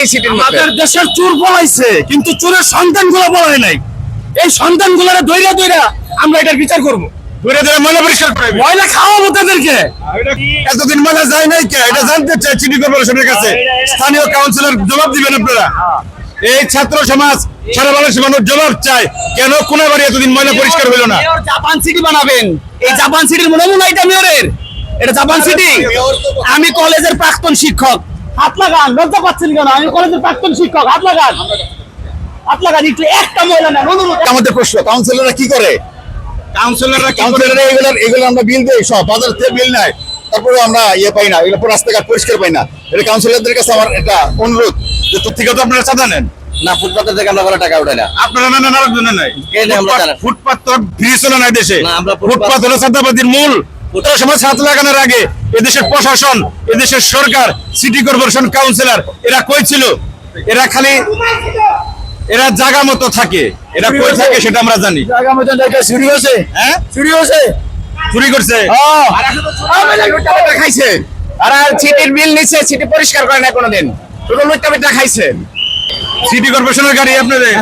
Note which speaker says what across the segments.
Speaker 1: আমাদের দেশের চোর বলাইছে কিন্তু চোরের সন্তানগুলো বলাই নাই। এই সন্তানগুলোরে দইরা দইরা আমরা এটার বিচার করব।
Speaker 2: ঘুরে ধরে ময়লা পরিষ্কার করে
Speaker 1: ময়লা খাওয়াবো তাদেরকে।
Speaker 2: এতদিন ময়লা যায় নাই কে? এটা জানতে চাই সিটি কর্পোরেশনের কাছে। স্থানীয় কাউন্সিলর জবাব দিবেন আপনারা। এই ছাত্র সমাজ সারা বাংলাদেশের মানুষ জবাব চায় কেন কোনাবাড়ি এতদিন ময়লা পরিষ্কার হলো না?
Speaker 1: জাপান সিটি বানাবেন। এই জাপান সিটির নমুনা এটা মেয়রের? এটা জাপান সিটি আমি কলেজের প্রাক্তন শিক্ষক। হাত লাগান লজ্জা পাচ্ছেন কেন? আমি কলেজের প্রাক্তন শিক্ষক হাত লাগান। হাত লাগান একটু একটা মহিলা নেন অনুরোধ।
Speaker 2: আমাদের প্রশ্ন কাউন্সিলররা কি করে?
Speaker 1: কাউন্সিলররা
Speaker 2: কাউন্সিলররা এগুলো এগুলো আমরা বিল দেই সব বাজার থেকে বিল নেয়। তারপরে আমরা ইয়ে পাই না এগুলো পুরো রাস্তাঘাট পরিষ্কার পাই না। এটা কাউন্সিলরদের কাছে আমার এটা অনুরোধ যে তোর থেকে তো আপনারা চাঁদা নেন।
Speaker 3: না ফুটপাতের থেকে আমরা টাকা উঠাই না।
Speaker 2: আপনারা না না আরেকজন নাই
Speaker 3: নেই।
Speaker 2: ফুটপাত তো ফ্রি ছিল না দেশে
Speaker 3: ফুটপাত-
Speaker 2: ফুটপাত হলো চাঁদাবাদির মূল। তার সময় ছাদ লাগানোর আগে এদেশের প্রশাসন এদেশের সরকার সিটি কর্পোরেশন কাউন্সিলর এরা কই ছিল? এরা খালি এরা জায়গা মতো থাকে। এরা কই থাকে সেটা আমরা জানি।
Speaker 1: জায়গা মতন চুরি হয়েছে
Speaker 2: হ্যাঁ?
Speaker 1: চুরি হয়েছে
Speaker 2: চুরি করছে
Speaker 1: খাইছে। আর সিটির বিল নিচ্ছে সিটি পরিষ্কার করে না কোনোদিন। শুধু লুটটা খাইছে।
Speaker 2: সিটি কর্পোরেশনের গাড়ি আপনাদের?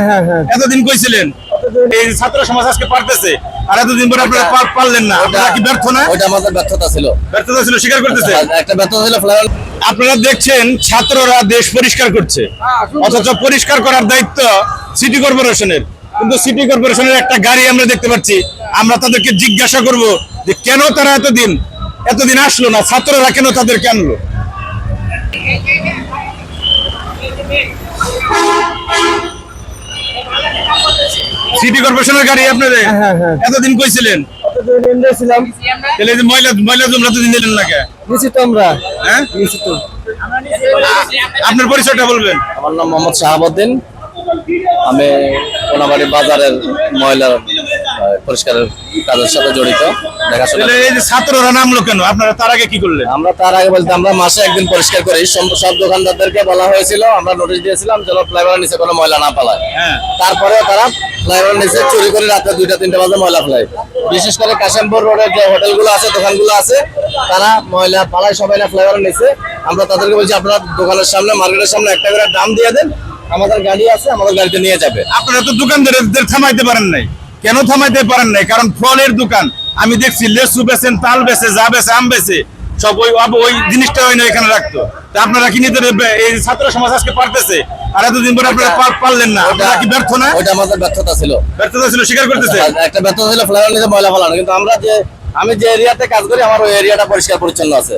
Speaker 2: এতদিন কইছিলেন? এই ছাত্র সমাজ আজকে পারতেছে আর এতদিন পরে আপনারা পারলেন না আপনারা কি ব্যর্থ না
Speaker 3: ওইটা আমাদের ব্যর্থতা ছিল
Speaker 2: ব্যর্থতা ছিল স্বীকার করতেছে
Speaker 3: একটা ব্যর্থতা ছিল ফ্লাইওভার
Speaker 2: আপনারা দেখছেন ছাত্ররা দেশ পরিষ্কার করছে অথচ পরিষ্কার করার দায়িত্ব সিটি কর্পোরেশনের কিন্তু সিটি কর্পোরেশনের একটা গাড়ি আমরা দেখতে পাচ্ছি আমরা তাদেরকে জিজ্ঞাসা করব যে কেন তারা এতদিন এতদিন আসলো না ছাত্ররা কেন তাদেরকে আনলো সিটি কর্পোরেশনের গাড়ি আপনাদের? এতদিন কইছিলেন? তাহলে এই যে ময়লা ময়লা জমরা তো দিন দিলেন না কে?
Speaker 1: নিশ্চিত আমরা।
Speaker 2: হ্যাঁ?
Speaker 1: নিশ্চিত
Speaker 2: আপনার পরিচয়টা বলবেন।
Speaker 3: আমার নাম মোহাম্মদ শাহাবুদ্দিন। আমি কোনাবাড়ি বাজারের ময়লার আহ, পরিষ্কারের কাজের সাথে জড়িত। দেখাশোনা
Speaker 2: এই যে ছাত্ররা নামলো কেন? আপনারা তার আগে কি করলেন?
Speaker 3: আমরা তার আগে বলতে আমরা মাসে একদিন পরিষ্কার করি। সব দোকানদারদেরকে বলা হয়েছিল আমরা নোটিশ দিয়েছিলাম যেন ফ্লাইওভার নিচে কোনো ময়লা না পালায়।
Speaker 2: হ্যাঁ।
Speaker 3: তারপরে তারা ফ্লাইওভার নিচে চুরি করে রাতে দুইটা তিনটা বাজে ময়লা ফেলায়। বিশেষ করে কাশিমপুর রোডের যে হোটেলগুলো আছে দোকানগুলো আছে তারা ময়লা পালায় সবাই না ফ্লাইওভার নিচে। আমরা তাদেরকে বলছি আপনারা দোকানের সামনে মার্কেটের সামনে একটা করে দাম দিয়ে দেন। আমাদের গাড়ি আছে আমাদের গাড়িতে নিয়ে যাবে।
Speaker 2: আপনারা তো দোকানদারদের থামাইতে পারেন নাই। কেন থামাইতে পারেন নাই? কারণ ফলের দোকান। আমি দেখছি লেসু বেচেন তাল বেচে যা বেচে আম বেচে সব ওই ওই জিনিসটা ওই না এখানে রাখতো। তা আপনারা কি নিতে এই ছাত্র সমাজ আজকে পারতেছে? আর এতদিন পরে আপনারা পারলেন না। আপনারা কি ব্যর্থ না?
Speaker 3: আমাদের ব্যর্থতা ছিল।
Speaker 2: ব্যর্থতা ছিল স্বীকার করতেছে?
Speaker 3: একটা ব্যর্থতা ছিল ফ্লাইওভার ময়লা ফেলানো। কিন্তু আমরা যে আমি যে এরিয়াতে কাজ করি আমার ওই এরিয়াটা পরিষ্কার পরিচ্ছন্ন আছে।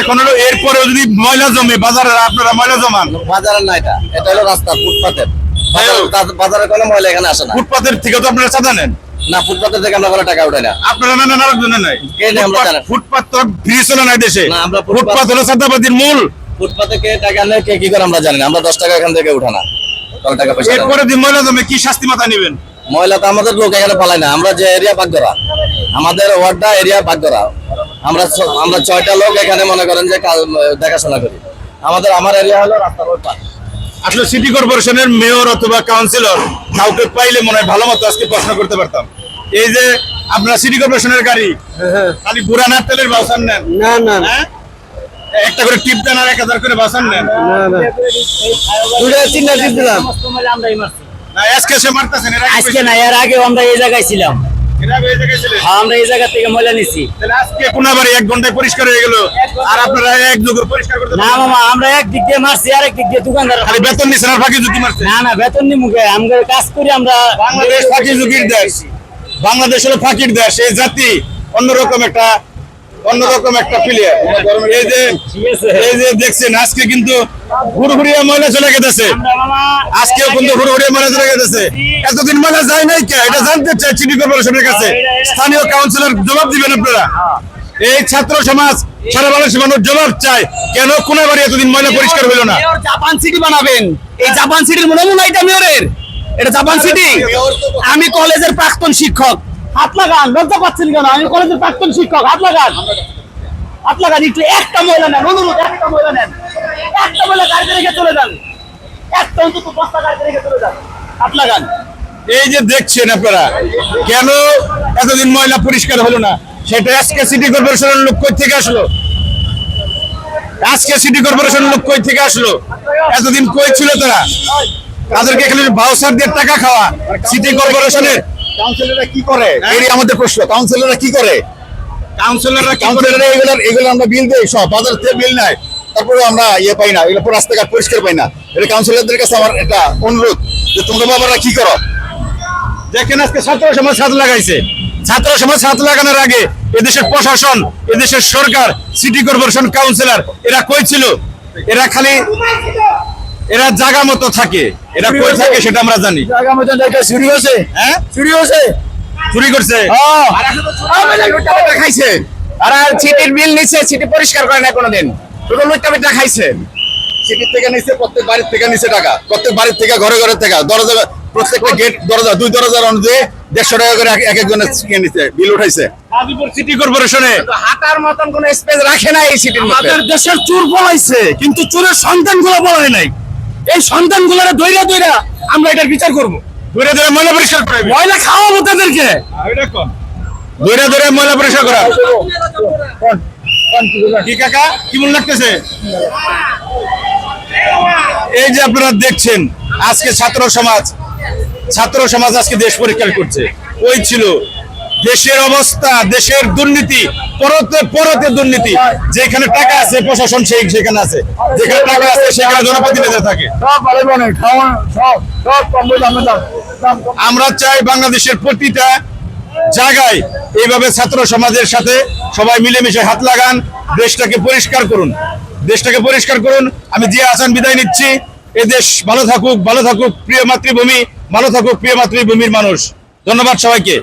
Speaker 2: এখন হলো এরপরেও যদি ময়লা জমে বাজারে আপনারা ময়লা জমান?
Speaker 3: বাজারের না এটা। এটা হলো রাস্তা ফুটপাতের।
Speaker 2: হ্যাঁ।
Speaker 3: বাজার- বাজারে কোনো ময়লা এখানে আসে না।
Speaker 2: ফুটপাতের থেকে তো আপনারা চাঁদা নেন।
Speaker 3: না ফুটপাতের থেকে আমরা কোনো টাকা উঠাই না।
Speaker 2: আপনারা না না আরেকজনের নাই।
Speaker 3: কে নেই আমরা
Speaker 2: ফুটপাত- তো ফ্রি ছিল না দেশে।
Speaker 3: না, আমরা ফুটপাত-
Speaker 2: ফুটপাত হলো চাঁদাবাদির মূল।
Speaker 3: ফুটপাতে কে টাকা নেয় কে কি করে আমরা জানি না। আমরা দশ টাকা এখান থেকে উঠা টাকা পয়সা
Speaker 2: এরপরে যদি ময়লা জমে কি শাস্তি মাথা নেবেন?
Speaker 3: ময়লা তো আমাদের লোক এখানে পালাই না। আমরা যে এরিয়া বাগদরা আমাদের ওয়ার্ডটা এরিয়া বাগদরা। আমরা আমরা ছয়টা লোক এখানে মনে করেন যে দেখাশোনা করি। আমাদের আমার এরিয়া হলো রাস্তার ওই
Speaker 2: আসলে সিটি কর্পোরেশনের মেয়র অথবা কাউন্সিলর কাউকে পাইলে মনে হয় ভালো মতো আজকে প্রশ্ন করতে পারতাম। এই যে আপনারা সিটি কর্পোরেশনের গাড়ি খালি গুড়া না তেলের বাসান নেন।
Speaker 1: না না।
Speaker 2: হ্যাঁ? একটা করে টিপ দেন আর এক হাজার করে বাসান নেন।
Speaker 1: দুটা তিনটা টিপ দিলাম।
Speaker 2: না আজকে সে মারতেছেন আগে
Speaker 1: আজকে না এর আগেও আমরা এই জায়গায় ছিলাম। আমরা এই জায়গা থেকে ময়লা নিছি।
Speaker 2: আজকে এক ঘন্টায় পরিষ্কার হয়ে গেল। আর আপনারা এক যুগ পরিষ্কার করতে
Speaker 1: না মামা আমরা এক দিক দিয়ে মারছি আর এক দিক দিয়ে দোকানদার
Speaker 2: খালি বেতন নিচ্ছেন আর ফাঁকি ঝুঁকি মারছেন?
Speaker 1: না না বেতন নি মুখে আমরা কাজ করি আমরা
Speaker 2: বাংলাদেশ ফাঁকি ঝুঁকির দেশ। বাংলাদেশ হলো ফাঁকির দেশ। এই জাতি অন্যরকম একটা অন্যরকম একটা প্লেয়ার এই যে এই যে দেখছেন, আজকে কিন্তু হুড়হুড়িয়া ময়লা চলে গেছে। আজকেও কিন্তু হুড়হুড়িয়া ময়লা চলে গেছে। এতদিন ময়লা যায় নাই কে? এটা জানতে চাই সিটি কর্পোরেশনের কাছে। স্থানীয় কাউন্সিলর জবাব দিবেন আপনারা। এই ছাত্র সমাজ, সারা বাংলাদেশের মানুষ জবাব চায়, কেন কোনাবাড়ি এতদিন ময়লা পরিষ্কার হলো না?
Speaker 1: জাপান সিটি বানাবেন। এই জাপান সিটির নমুনা এটা মেয়রের। এটা জাপান সিটি। আমি কলেজের প্রাক্তন শিক্ষক। হাত লাগান, লজ্জা পাচ্ছেন কেন? আমি কলেজের প্রাক্তন শিক্ষক, হাত লাগান। হাত লাগান, একটু, একটা মহিলা নেন, অনুরোধ, একটা মহিলা নেন। একটা মহিলা গাড়িতে রেখে চলে যান। একটা অন্তত বস্তা গাড়িতে রেখে চলে যান। হাত লাগান।
Speaker 2: এই যে দেখছেন আপনারা, কেন এতদিন ময়লা পরিষ্কার হলো না? সেটা আজকে সিটি কর্পোরেশনের লোক কই থেকে আসলো? আজকে সিটি কর্পোরেশন লোক কই থেকে আসলো? এতদিন কই ছিল তারা? তাদেরকে এখানে ভাউচার দিয়ে টাকা খাওয়া। সিটি কর্পোরেশনের
Speaker 4: কাউন্সিলররা কি করে? এরই আমাদের প্রশ্ন কাউন্সিলররা কি করে?
Speaker 2: কাউন্সিলররা
Speaker 4: কাউন্সিলররা এগুলো এগুলো আমরা বিল দেই সব। বাজার থেকে বিল নেয়। তারপরে আমরা ইয়ে পাই না এগুলো রাস্তাঘাট পরিষ্কার পাই না। এটা কাউন্সিলরদের কাছে আমার একটা অনুরোধ যে তোমরা বাবারা কি করো?
Speaker 2: দেখেন আজকে ছাত্র সমাজ ছাদ লাগাইছে। ছাত্র সমাজ ছাদ লাগানোর আগে এদেশের প্রশাসন এদেশের সরকার সিটি কর্পোরেশন কাউন্সিলর এরা কই ছিল? এরা খালি এরা জায়গা মতো থাকে। এরা কই থাকে সেটা আমরা জানি।
Speaker 4: চুরি হয়েছে।
Speaker 2: হ্যাঁ?
Speaker 4: চুরি হয়েছে।
Speaker 2: চুরি করছে।
Speaker 1: খাইছে। আর আর সিটির বিল নিচ্ছে সিটি পরিষ্কার করে না কোনোদিন। শুধু লুটটা পিঠা খাইছে।
Speaker 4: সিটির থেকে নিচে প্রত্যেক বাড়ির থেকে নিচে টাকা। প্রত্যেক বাড়ির থেকে ঘরে ঘরে থেকে। দরজা প্রত্যেকটা গেট দরজা দুই দরজার অনুযায়ী দেড়শো টাকা করে এক- এক একজনের ইয়ে নিচে বিল উঠাইছে।
Speaker 2: গাজীপুর সিটি কর্পোরেশনে।
Speaker 1: হাঁটার মতন কোনো স্পেস রাখে না এই সিটির মধ্যে।
Speaker 2: আমাদের দেশের চোর পলাইছে কিন্তু চোরের সন্তানগুলো পলাই নাই। এই সন্তানগুলোরে দইরা দইরা আমরা এটার বিচার করব। দইরা দইরা ময়লা পরিষ্কার করাবো ময়লা খাওয়াবো তাদেরকে। দইরা দইরা ময়লা পরিষ্কার করা। কি কাকা? কি মনে লাগতেছে? এই যে আপনারা দেখছেন আজকে ছাত্র সমাজ ছাত্র সমাজ আজকে দেশ পরীক্ষা করছে। ওই ছিল দেশের অবস্থা, দেশের দুর্নীতি, পরতে পরতে দুর্নীতি। যেখানে টাকা আছে, প্রশাসন সেই সেখানে আছে। যেখানে টাকা আছে, সেখানে জনপ্রতিনিধি থাকে। আমরা চাই বাংলাদেশের প্রতিটা জায়গায় এইভাবে ছাত্র সমাজের সাথে সবাই মিলেমিশে হাত লাগান, দেশটাকে পরিষ্কার করুন। দেশটাকে পরিষ্কার করুন। আমি জিয়া হাসান বিদায় নিচ্ছি। এ দেশ ভালো থাকুক ভালো থাকুক, প্রিয় মাতৃভূমি, ভালো থাকুক প্রিয় মাতৃভূমির মানুষ। ধন্যবাদ সবাইকে।